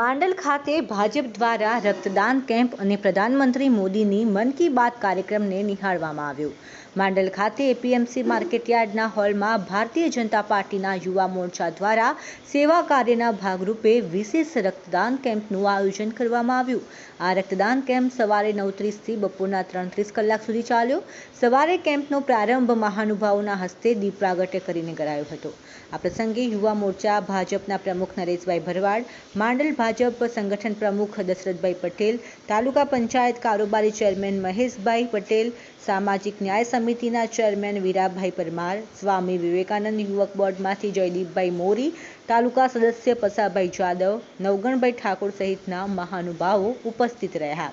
માંડલ ખાતે ભાજપ દ્વારા રક્તદાન કેમ્પ અને પ્રધાનમંત્રી મોદીની મન કી બાત કાર્યક્રમને નિહાળવામાં આવ્યો. માંડલ ખાતે એપીએમસી માર્કેટયાર્ડના હોલમાં ભારતીય જનતા પાર્ટીના યુવા મોરચા દ્વારા સેવા કાર્યના ભાગરૂપે વિશેષ રક્તદાન કેમ્પનું આયોજન કરવામાં આવ્યું. આ રક્તદાન કેમ્પ સવારે નવ ત્રીસથી બપોરના ત્રણ ત્રીસ કલાક સુધી ચાલ્યો. સવારે કેમ્પનો પ્રારંભ મહાનુભાવોના હસ્તે દીપ પ્રાગટ્ય કરીને કરાયો હતો. આ પ્રસંગે યુવા મોરચા ભાજપના પ્રમુખ નરેશભાઈ ભરવાડ, માંડલ ભાજપ સંગઠન પ્રમુખ દશરથભાઈ પટેલ, તાલુકા પંચાયત કારોબારી ચેરમેન મહેશભાઈ પટેલ, સામાજિક ન્યાય સમિતિના ચેરમેન વીરાભાઈ પરમાર, સ્વામી વિવેકાનંદ યુવક બોર્ડમાંથી જયદીપભાઈ મોરી, તાલુકા સદસ્ય પસાભાઈ જાદવ, નવગણભાઈ ઠાકોર સહિતના મહાનુભાવો ઉપસ્થિત રહ્યા.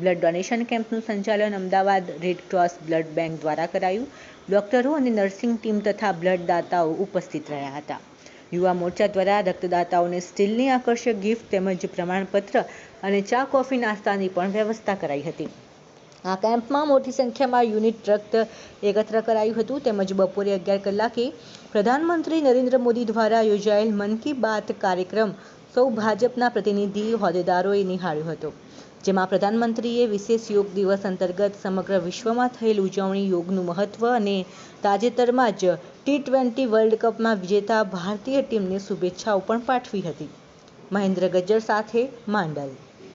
બ્લડ ડોનેશન કેમ્પનું સંચાલન Ahmedabad red cross blood bank દ્વારા કરાયું. ડોક્ટરો અને નર્સિંગ ટીમ તથા બ્લડ દાતાઓ ઉપસ્થિત રહ્યા હતા. યુવા મોરચા દ્વારા રક્તદાતાઓને સ્ટીલની આકર્ષક ગિફ્ટ તેમજ પ્રમાણપત્ર અને ચા, કોફી, નાસ્તાની પણ વ્યવસ્થા કરાઈ હતી. આ કેમ્પમાં મોટી સંખ્યામાં યુનિટ રક્ત એકત્ર કરાયું હતું તેમજ બપોરે અગિયાર કલાકે પ્રધાનમંત્રી નરેન્દ્ર મોદી દ્વારા યોજાયેલ મન કી બાત કાર્યક્રમ સૌ ભાજપના પ્રતિનિધિ, હોદ્દેદારોએ નિહાળ્યો હતો, જેમાં પ્રધાનમંત્રીએ વિશેષ યોગ દિવસ અંતર્ગત સમગ્ર વિશ્વમાં થયેલ ઉજવણી, યોગનું મહત્વ અને તાજેતરમાં જ ટી ટ્વેન્ટી વર્લ્ડ કપમાં વિજેતા ભારતીય ટીમને શુભેચ્છાઓ પણ પાઠવી હતી. મહેન્દ્ર ગજ્જર સાથે માંડલ.